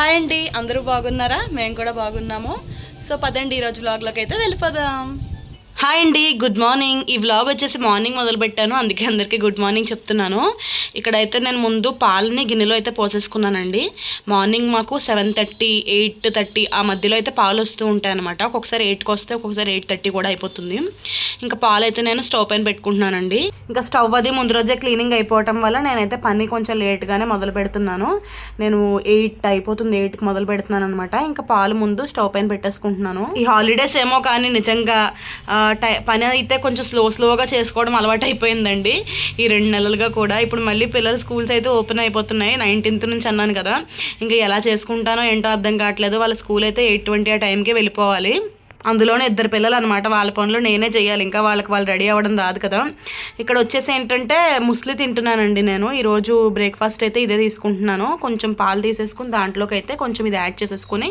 Hi అండి అందరూ బాగున్నారా? మేము కూడా బాగున్నాము. సో పదండి ఈరోజు వ్లాగ్లోకి అయితే వెళ్ళిపోదాం. హాయ్ అండి గుడ్ మార్నింగ్ ఈ వ్లాగ్ వచ్చేసి మార్నింగ్ మొదలు పెట్టాను అందుకే అందరికీ గుడ్ మార్నింగ్ చెప్తున్నాను. ఇక్కడైతే నేను ముందు పాలని గిన్నెలో అయితే పోసేసుకున్నానండి. మార్నింగ్ మాకు సెవెన్ థర్టీ ఎయిట్ థర్టీ ఆ మధ్యలో అయితే పాలు వస్తూ ఉంటాయి అనమాట ఒక్కొక్కసారి ఎయిట్కి వస్తే ఒక్కొక్కసారి ఎయిట్ థర్టీ కూడా అయిపోతుంది. ఇంకా పాలు అయితే నేను స్టవ్ పైన పెట్టుకుంటున్నానండి. ఇంకా స్టవ్ అది ముందు రోజే క్లీనింగ్ అయిపోవటం వల్ల నేనైతే పని కొంచెం లేట్గానే మొదలు పెడుతున్నాను. నేను ఎయిట్ అయిపోతుంది ఎయిట్కి మొదలు పెడుతున్నాను అనమాట ఇంకా పాలు ముందు స్టవ్ పైన పెట్టేసుకుంటున్నాను. ఈ హాలిడేస్ ఏమో కానీ నిజంగా టై పని అయితే కొంచెం స్లో స్లోగా చేసుకోవడం అలవాటు అయిపోయిందండి ఈ రెండు నెలలుగా కూడా. ఇప్పుడు మళ్ళీ పిల్లల స్కూల్స్ అయితే ఓపెన్ అయిపోతున్నాయి. నైన్టీన్త్ నుంచి అన్నాను కదా. ఇంకా ఎలా చేసుకుంటానో ఏంటో అర్థం కావట్లేదు. వాళ్ళ స్కూల్ అయితే ఎయిట్ ట్వంటీ ఆ టైంకే వెళ్ళిపోవాలి. అందులోనే ఇద్దరు పిల్లలు అనమాట వాళ్ళ పనులు నేనే చేయాలి. ఇంకా వాళ్ళకి వాళ్ళు రెడీ అవ్వడం రాదు కదా. ఇక్కడ వచ్చేసి ఏంటంటే ముస్లి తింటున్నానండి నేను. ఈరోజు బ్రేక్ఫాస్ట్ అయితే ఇదే తీసుకుంటున్నాను. కొంచెం పాలు తీసేసుకుని దాంట్లోకి అయితే కొంచెం ఇది యాడ్ చేసేసుకుని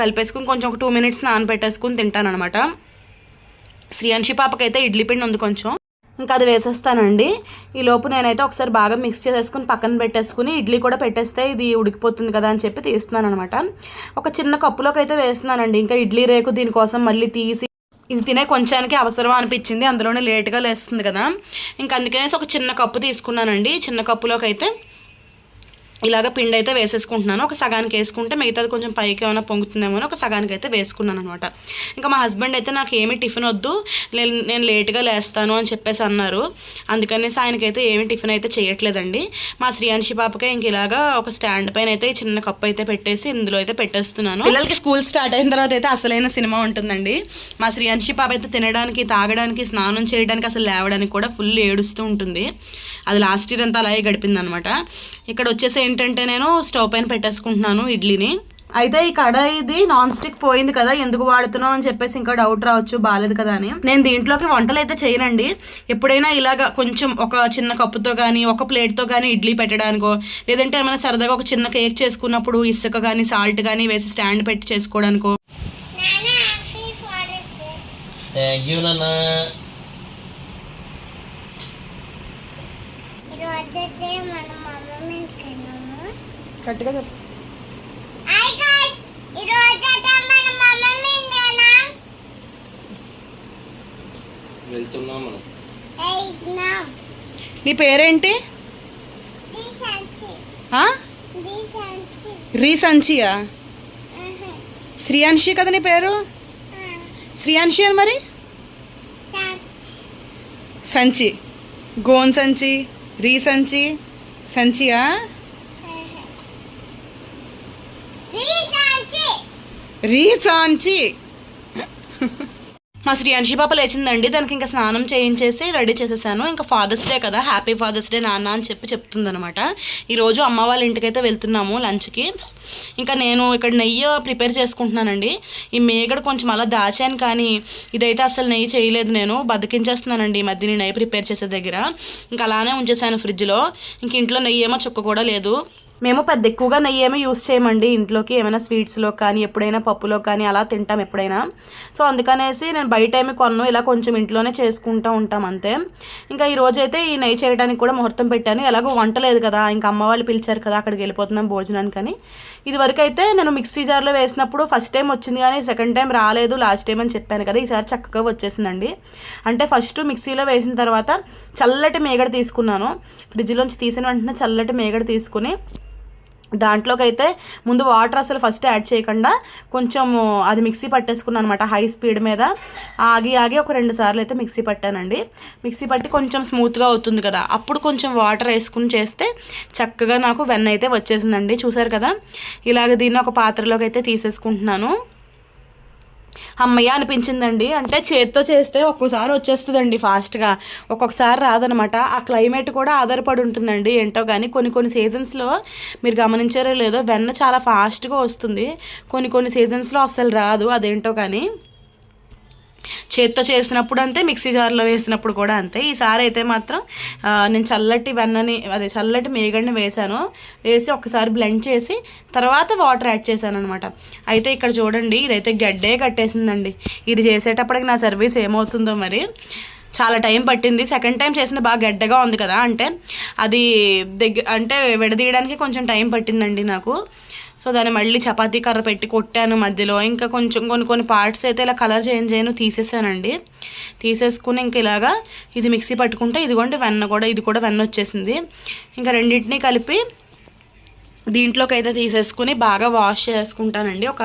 కలిపేసుకుని కొంచెం ఒక టూ మినిట్స్ నానబెట్టేసుకుని తింటాను అనమాట శ్రీయాంశి పాపకైతే ఇడ్లీ పిండి ఉంది కొంచెం. ఇంకా అది వేసేస్తానండి. ఈ లోపు నేనైతే ఒకసారి బాగా మిక్స్ చేసేసుకుని పక్కన పెట్టేసుకుని ఇడ్లీ కూడా పెట్టేస్తే ఇది ఉడికిపోతుంది కదా అని చెప్పి తీస్తున్నాను అనమాట ఒక చిన్న కప్పులోకి అయితే వేస్తున్నానండి. ఇంకా ఇడ్లీ రేకు దీనికోసం మళ్ళీ తీసి ఇది తినే కొంచానికి అవసరం అనిపించింది. అందులోనే లేట్గా లేస్తుంది కదా. ఇంకా అందుకనేసి ఒక చిన్న కప్పు తీసుకున్నానండి. చిన్న కప్పులోకి అయితే ఇలాగ పిండి అయితే వేసేసుకుంటున్నాను. ఒక సగానికి వేసుకుంటే మిగతాది కొంచెం పైకి ఏమైనా పొంగుతుందేమో అని ఒక సగానికి అయితే వేసుకున్నాను అనమాట ఇంకా మా హస్బెండ్ అయితే నాకు ఏమి టిఫిన్ వద్దు నేను నేను లేట్గా లేస్తాను అని చెప్పేసి అన్నారు. అందుకనేసి ఆయనకైతే ఏమి టిఫిన్ అయితే చేయట్లేదండి. మా శ్రీయాంశి పాపకే ఇంక ఇలాగా ఒక స్టాండ్ పైన అయితే ఈ చిన్న కప్పు అయితే పెట్టేసి ఇందులో అయితే పెట్టేస్తున్నాను. పిల్లలకి స్కూల్ స్టార్ట్ అయిన తర్వాత అయితే అసలైన సినిమా ఉంటుందండి. మా శ్రీయాంశి పాప అయితే తినడానికి తాగడానికి స్నానం చేయడానికి అసలు లేవడానికి కూడా ఫుల్ ఏడుస్తూ ఉంటుంది. అది లాస్ట్ ఇయర్ అంతా అలాగే గడిపింది అనమాట ఇక్కడ వచ్చేసి ఏంటంటే నేను స్టవ్ పైన పెట్టేసుకుంటున్నాను ఇడ్లీని. అయితే ఈ కడాయిది నాన్ స్టిక్ పోయింది కదా ఎందుకు వాడుతున్నావు అని చెప్పేసి ఇంకా డౌట్ రావచ్చు బాగాలేదు కదా అని. నేను దీంట్లోకి వంటలు అయితే చేయనండి. ఎప్పుడైనా ఇలాగ కొంచెం ఒక చిన్న కప్పుతో కానీ ఒక ప్లేట్తో కానీ ఇడ్లీ పెట్టడానికో లేదంటే ఏమైనా సరదాగా ఒక చిన్న కేక్ చేసుకున్నప్పుడు ఇసుక కానీ సాల్ట్ కానీ వేసి స్టాండ్ పెట్టి చేసుకోవడానికో. ఈరోజైతే మనం గట్టిగా చెప్పు. వెళ్తున్నాం మనం. నా పేరేంటి? ది సంచి. ఆ? ది సంచి. రీ సంచియా ఆహా. శ్రీయాన్షి కదా నీ పేరు? శ్రీయాన్షి అని మరి? సంచి. సంచి. గోన్ సంచి రీ సంచి సంచియా? రీసాంచి. మా శ్రీయాన్షి పాప లేచిందండి దానికి ఇంకా స్నానం చేయించేసి రెడీ చేసేసాను. ఇంకా ఫాదర్స్ డే కదా హ్యాపీ ఫాదర్స్ డే నాన్న అని చెప్పి చెప్తుందనమాట ఈరోజు అమ్మ వాళ్ళ ఇంటికైతే వెళ్తున్నాము లంచ్కి. ఇంకా నేను ఇక్కడ నెయ్యి ప్రిపేర్ చేసుకుంటున్నానండి. ఈ మేగడ కొంచెం అలా దాచాను కానీ ఇదైతే అసలు నెయ్యి చేయలేదు నేను బతికించేస్తున్నానండి ఈ మధ్య నేను నెయ్యి ప్రిపేర్ చేసే దగ్గర. ఇంకా అలానే ఉంచేసాను ఫ్రిడ్జ్లో. ఇంక ఇంట్లో నెయ్యి ఏమో చుక్క కూడా లేదు. మేము పెద్ద ఎక్కువగా నెయ్యి ఏమీ యూస్ చేయమండి. ఇంట్లోకి ఏమైనా స్వీట్స్లో కానీ ఎప్పుడైనా పప్పులో కానీ అలా తింటాం ఎప్పుడైనా. సో అందుకనేసి నేను బయట ఏమి కొన్ను. ఇలా కొంచెం ఇంట్లోనే చేసుకుంటూ ఉంటాం అంతే. ఇంకా ఈ అయితే ఈ నెయ్యి చేయడానికి కూడా ముహూర్తం పెట్టాను. ఎలాగో వంట లేదు కదా ఇంకా అమ్మ వాళ్ళు పిలిచారు కదా అక్కడికి వెళ్ళిపోతున్నాం భోజనానికి అని ఇది వరకు అయితే నేను మిక్సీ జార్లో వేసినప్పుడు ఫస్ట్ టైం వచ్చింది కానీ సెకండ్ టైం రాలేదు లాస్ట్ టైం అని చెప్పాను కదా ఈసారి చక్కగా వచ్చేసిందండి. అంటే ఫస్ట్ మిక్సీలో వేసిన తర్వాత చల్లటి మేగడ తీసుకున్నాను. ఫ్రిడ్జ్లోంచి తీసిన వెంటనే చల్లటి మేగడ తీసుకుని దాంట్లోకి అయితే ముందు వాటర్ అసలు ఫస్ట్ యాడ్ చేయకుండా కొంచెం అది మిక్సీ పట్టేసుకున్నాను అనమాట హై స్పీడ్ మీద. ఆగి ఆగి ఒక రెండు సార్లు అయితే మిక్సీ పట్టానండి. మిక్సీ పట్టి కొంచెం స్మూత్గా అవుతుంది కదా అప్పుడు కొంచెం వాటర్ వేసుకుని చేస్తే చక్కగా నాకు వెన్న అయితే వచ్చేసిందండి చూసారు కదా? ఇలాగ దీన్ని ఒక పాత్రలోకి అయితే తీసేసుకుంటున్నాను. అమ్మయ్య అనిపించిందండి. అంటే చేత్తో చేస్తే ఒక్కోసారి వచ్చేస్తుందండి ఫాస్ట్గా. ఒక్కొక్కసారి రాదనమాట. ఆ క్లైమేట్ కూడా ఆధారపడి ఉంటుందండి. ఏంటో కానీ కొన్ని కొన్ని సీజన్స్లో మీరు గమనించారో లేదో వెన్న చాలా ఫాస్ట్గా వస్తుంది. కొన్ని కొన్ని సీజన్స్లో అస్సలు రాదు అదేంటో కానీ చేత్తో చేసినప్పుడు అంతే మిక్సీ జార్లో వేసినప్పుడు కూడా అంతే. ఈసారి అయితే మాత్రం నేను చల్లటి వెన్నని అదే చల్లటి మేగడిని వేసాను వేసి ఒకసారి బ్లెండ్ చేసి తర్వాత వాటర్ యాడ్ చేశాను అనమాట అయితే ఇక్కడ చూడండి ఇదైతే గడ్డే కట్టేసిందండి. ఇది చేసేటప్పటికి నా సర్వీస్ ఏమవుతుందో మరి. చాలా టైం పట్టింది. సెకండ్ టైం చేసింది బాగా గడ్డగా ఉంది కదా అంటే అది దగ్గర అంటే విడదీయడానికి కొంచెం టైం పట్టిందండి నాకు. సో దాన్ని మళ్ళీ చపాతీ కర్ర పెట్టి కొట్టాను మధ్యలో. ఇంకా కొంచెం కొన్ని కొన్ని పార్ట్స్ అయితే ఇలా కలర్ చేంజ్ చేయను తీసేసానండి. తీసేసుకుని ఇంక ఇలాగా ఇది మిక్సీ పట్టుకుంటే ఇదిగోండి వెన్న కూడా ఇది కూడా వెన్న వచ్చేసింది. ఇంకా రెండింటినీ కలిపి దీంట్లోకి అయితే తీసేసుకుని బాగా వాష్ చేసుకుంటానండి. ఒక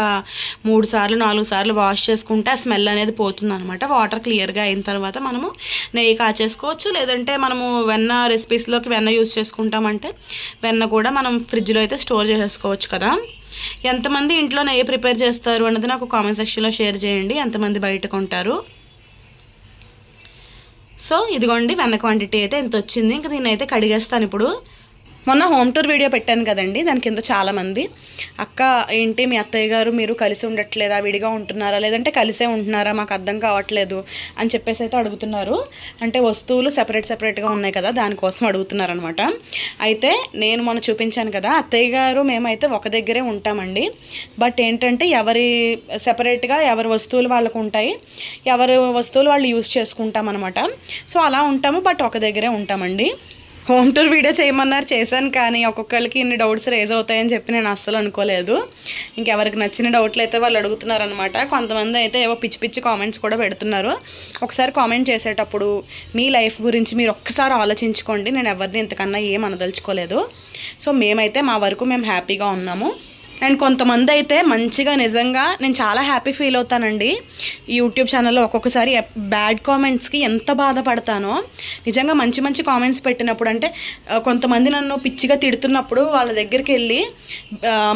మూడు సార్లు నాలుగు సార్లు వాష్ చేసుకుంటే ఆ స్మెల్ అనేది పోతుంది అనమాట వాటర్ క్లియర్గా అయిన తర్వాత మనము నెయ్యి కాచేసుకోవచ్చు. లేదంటే మనము వెన్న రెసిపీస్లోకి వెన్న యూజ్ చేసుకుంటామంటే వెన్న కూడా మనం ఫ్రిడ్జ్లో అయితే స్టోర్ చేసేసుకోవచ్చు కదా. ఎంతమంది ఇంట్లో నెయ్యి ప్రిపేర్ చేస్తారు అన్నది నాకు కామెంట్ సెక్షన్లో షేర్ చేయండి. ఎంతమంది బయట కొంటారు? సో ఇదిగోండి వెన్న క్వాంటిటీ అయితే ఇంత వచ్చింది ఇంకా దీన్ని అయితే కడిగేస్తాను ఇప్పుడు మొన్న హోమ్ టూర్ వీడియో పెట్టాను కదండి దాని కింద చాలామంది. అక్క ఏంటి మీ అత్తయ్య గారు మీరు కలిసి ఉండట్లేదా? విడిగా ఉంటున్నారా? లేదంటే కలిసే ఉంటున్నారా? మాకు అర్థం కావట్లేదు అని చెప్పేసి అయితే అడుగుతున్నారు. అంటే వస్తువులు సెపరేట్ సెపరేట్గా ఉన్నాయి కదా దానికోసం అడుగుతున్నారనమాట అయితే నేను మొన్న చూపించాను కదా అత్తయ్య గారు మేమైతే ఒక దగ్గరే ఉంటామండి. బట్ ఏంటంటే ఎవరి సెపరేట్గా ఎవరి వస్తువులు వాళ్ళకు ఉంటాయి ఎవరి వస్తువులు వాళ్ళు యూజ్ చేసుకుంటాం అనమాట సో అలా ఉంటాము బట్ ఒక దగ్గరే ఉంటామండి. హోమ్ టూర్ వీడియో చేయమన్నారు చేశాను కానీ ఒక్కొక్కరికి ఇన్ని డౌట్స్ రేజ్ అవుతాయని చెప్పి నేను అస్సలు అనుకోలేదు. ఇంకెవరికి నచ్చిన డౌట్లు అయితే వాళ్ళు అడుగుతున్నారు అనమాట కొంతమంది అయితే ఏవో పిచ్చి పిచ్చి కామెంట్స్ కూడా పెడుతున్నారు. ఒకసారి కామెంట్ చేసేటప్పుడు మీ లైఫ్ గురించి మీరు ఒక్కసారి ఆలోచించుకోండి. నేను ఎవరిని ఇంతకన్నా ఏం అనదలుచుకోలేదు. సో మేమైతే మా వరకు మేము హ్యాపీగా ఉన్నాము. అండ్ కొంతమంది అయితే మంచిగా నిజంగా నేను చాలా హ్యాపీ ఫీల్ అవుతానండి. ఈ యూట్యూబ్ ఛానల్లో ఒక్కొక్కసారి బ్యాడ్ కామెంట్స్కి ఎంత బాధపడతానో నిజంగా మంచి మంచి కామెంట్స్ పెట్టినప్పుడు అంటే కొంతమంది నన్ను పిచ్చిగా తిడుతున్నప్పుడు వాళ్ళ దగ్గరికి వెళ్ళి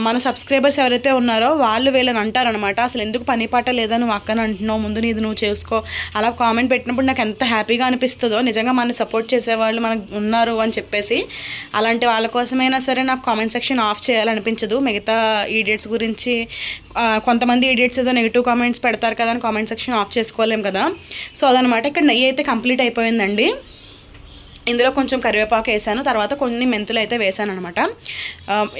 మన సబ్స్క్రైబర్స్ ఎవరైతే ఉన్నారో వాళ్ళు వీళ్ళని అంటారనమాట అసలు ఎందుకు పని పాట లేదా నువ్వు అక్కని అంటున్నావు? ముందు నీది నువ్వు చేసుకో. అలా కామెంట్ పెట్టినప్పుడు నాకు ఎంత హ్యాపీగా అనిపిస్తుందో నిజంగా మన సపోర్ట్ చేసేవాళ్ళు మనకు ఉన్నారు అని చెప్పేసి అలాంటి వాళ్ళ కోసమైనా సరే నాకు కామెంట్ సెక్షన్ ఆఫ్ చేయాలనిపించదు. మిగతా ఈడియట్స్ గురించి కొంతమంది ఈడియట్స్ ఏదో నెగిటివ్ కామెంట్స్ పెడతారు కదా అని కామెంట్ సెక్షన్ ఆఫ్ చేసుకోలేం కదా. సో అదనమాట ఇక్కడ నెయ్యి అయితే కంప్లీట్ అయిపోయిందండి ఇందులో కొంచెం కరివేపాకు వేసాను తర్వాత కొన్ని మెంతులు అయితే వేసాను అనమాట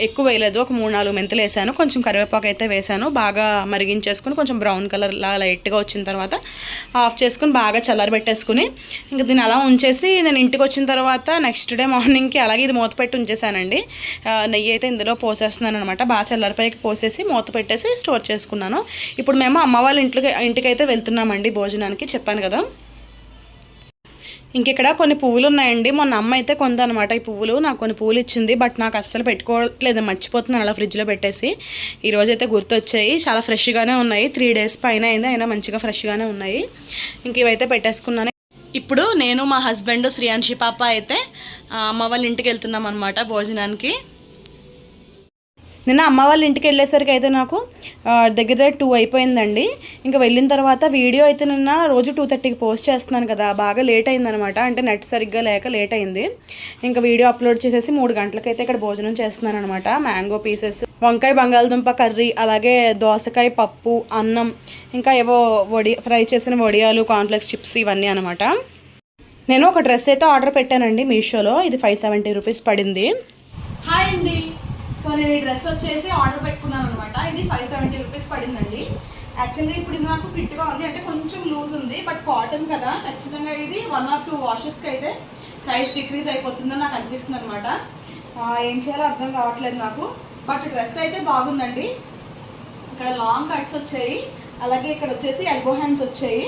ఎక్కువ వేయలేదు ఒక మూడు నాలుగు మెంతులు వేసాను కొంచెం కరివేపాకు అయితే వేసాను బాగా మరిగించేసుకుని కొంచెం బ్రౌన్ కలర్ లా లైట్గా వచ్చిన తర్వాత ఆఫ్ చేసుకుని బాగా చల్లారబెట్టేసుకుని ఇంకా దీన్ని అలా ఉంచేసి నేను ఇంటికి వచ్చిన తర్వాత నెక్స్ట్ డే మార్నింగ్కి అలాగే ఇది మూత పెట్టి ఉంచేసానండి. నెయ్యి అయితే ఇందులో పోసేస్తున్నాను అనమాట బాగా చల్లారిపైకి పోసేసి మూత పెట్టేసి స్టోర్ చేసుకున్నాను. ఇప్పుడు మేము అమ్మ వాళ్ళ ఇంటికి ఇంటికైతే వెళ్తున్నామండి భోజనానికి చెప్పాను కదా. ఇంకెక్కడ కొన్ని పువ్వులు ఉన్నాయండి మొన్న అమ్మ అయితే కొందనమాట ఈ పువ్వులు. నాకు కొన్ని పువ్వులు ఇచ్చింది బట్ నాకు అస్సలు పెట్టుకోవట్లేదు. మర్చిపోతున్నాను అలా ఫ్రిడ్జ్లో పెట్టేసి. ఈరోజైతే గుర్తొచ్చాయి. చాలా ఫ్రెష్గానే ఉన్నాయి. త్రీ డేస్ పైన అయింది. అయినా మంచిగా ఫ్రెష్గానే ఉన్నాయి. ఇంక ఇవైతే పెట్టేసుకున్నాను. ఇప్పుడు నేను మా హస్బెండ్ శ్రీయాన్షి పాప అయితే అమ్మ వాళ్ళ ఇంటికి వెళ్తున్నాం అనమాట భోజనానికి. నిన్న అమ్మ వాళ్ళ ఇంటికి వెళ్ళేసరికి అయితే నాకు దగ్గర దగ్గర టూ అయిపోయిందండి. ఇంకా వెళ్ళిన తర్వాత వీడియో అయితే నిన్న రోజు టూ థర్టీకి పోస్ట్ చేస్తున్నాను కదా బాగా లేట్ అయిందనమాట. అంటే నెట్ సరిగ్గా లేక లేట్ అయింది. ఇంకా వీడియో అప్లోడ్ చేసేసి మూడు గంటలకైతే ఇక్కడ భోజనం చేస్తున్నాను అనమాట మ్యాంగో పీసెస్ వంకాయ బంగాళదుంప కర్రీ అలాగే దోసకాయ పప్పు అన్నం ఇంకా ఏవో వడి ఫ్రై చేసిన వడియాలు కాన్ఫ్లెక్స్ చిప్స్ ఇవన్నీ అనమాట. నేను ఒక డ్రెస్ అయితే ఆర్డర్ పెట్టానండి మీషోలో. ఇది ఫైవ్ సెవెంటీ రూపీస్ పడింది. హాయ్ అండి. సో నేను ఈ డ్రెస్ వచ్చేసి ఆర్డర్ పెట్టుకున్నాను అనమాట ఇది ఫైవ్ సెవెంటీ రూపీస్ పడిందండి. యాక్చువల్లీ ఇప్పుడు ఇది నాకు ఫిట్గా ఉంది. అంటే కొంచెం లూజ్ ఉంది బట్ కాటన్ కదా. ఖచ్చితంగా ఇది వన్ ఆర్ టూ వాషెస్కి అయితే సైజ్ డిక్రీజ్ అయిపోతుందని నాకు అనిపిస్తుంది అనమాట ఏం చేయాలో అర్థం కావట్లేదు నాకు. బట్ డ్రెస్ అయితే బాగుందండి. ఇక్కడ లాంగ్ కట్స్ వచ్చాయి. అలాగే ఇక్కడ వచ్చేసి ఎల్బో హ్యాండ్స్ వచ్చాయి.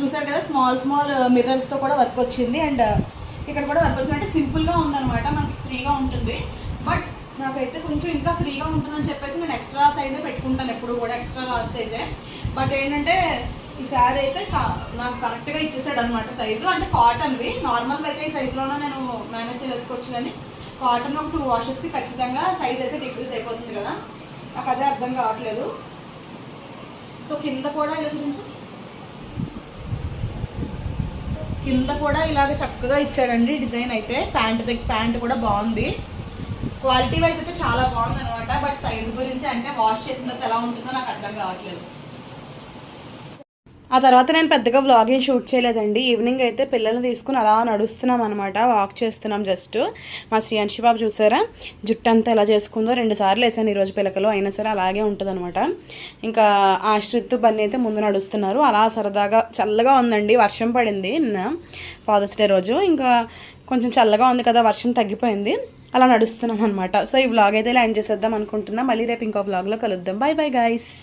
చూసారు కదా స్మాల్ స్మాల్ మిర్రర్స్తో కూడా వర్క్ వచ్చింది. అండ్ uh, ఇక్కడ కూడా వర్క్ వచ్చింది. అంటే సింపుల్గా ఉందన్నమాట. మనకి ఫ్రీగా ఉంటుంది. నాకైతే కొంచెం ఇంకా ఫ్రీగా ఉంటుందని చెప్పేసి నేను ఎక్స్ట్రా సైజే పెట్టుకుంటాను ఎప్పుడు కూడా ఎక్స్ట్రా లార్జ్ సైజే బట్ ఏంటంటే ఈ శారీ అయితే కా- నాకు కరెక్ట్గా ఇచ్చేసాడు అనమాట సైజు అంటే కాటన్వి నార్మల్గా అయితే ఈ సైజులోనే నేను మేనేజ్ చేసుకోవచ్చు కానీ కాటన్ ఒక టూ వాషెస్కి ఖచ్చితంగా సైజ్ అయితే డిక్రీస్ అయిపోతుంది కదా. నాకు అదే అర్థం కావట్లేదు. సో కింద కూడా ఇలా చూపించు. కింద కూడా ఇలాగ చక్కగా ఇచ్చాడండి డిజైన్ అయితే. ప్యాంట్ దగ్గర ప్యాంట్ కూడా బాగుంది. క్వాలిటీ వైజ్ అయితే చాలా బాగుంది అనమాట బట్ సైజ్ గురించి అంటే వాష్ చేసిన తర్వాత ఎలా ఉంటుందో నాకు అర్థం కావట్లేదు. ఆ తర్వాత నేను పెద్దగా వ్లాగింగ్ షూట్ చేయలేదండి. ఈవినింగ్ అయితే పిల్లల్ని తీసుకుని అలా నడుస్తున్నాం అనమాట వాక్ చేస్తున్నాం జస్ట్. మా శ్రీ బాబు చూసారా? జుట్టు అంతా ఎలా చేసుకుందో రెండు సార్లు వేసాను ఈరోజు పిలకలు అయినా సరే అలాగే ఉంటుంది అనమాట ఇంకా ఆశ్రిత్ బన్నీ అయితే ముందు నడుస్తున్నారు. అలా సరదాగా చల్లగా ఉందండి వర్షం పడింది నిన్న ఫాదర్స్ డే రోజు. ఇంకా కొంచెం చల్లగా ఉంది కదా వర్షం తగ్గిపోయింది. అలా నడుస్తున్నాం అనమాట సో ఈ వ్లాగ్ అయితే ఇలా ఎండ్ చేసేద్దాం అనుకుంటున్నా. మళ్ళీ రేపు ఇంకో వ్లాగ్లో కలుద్దాం. Bye bye guys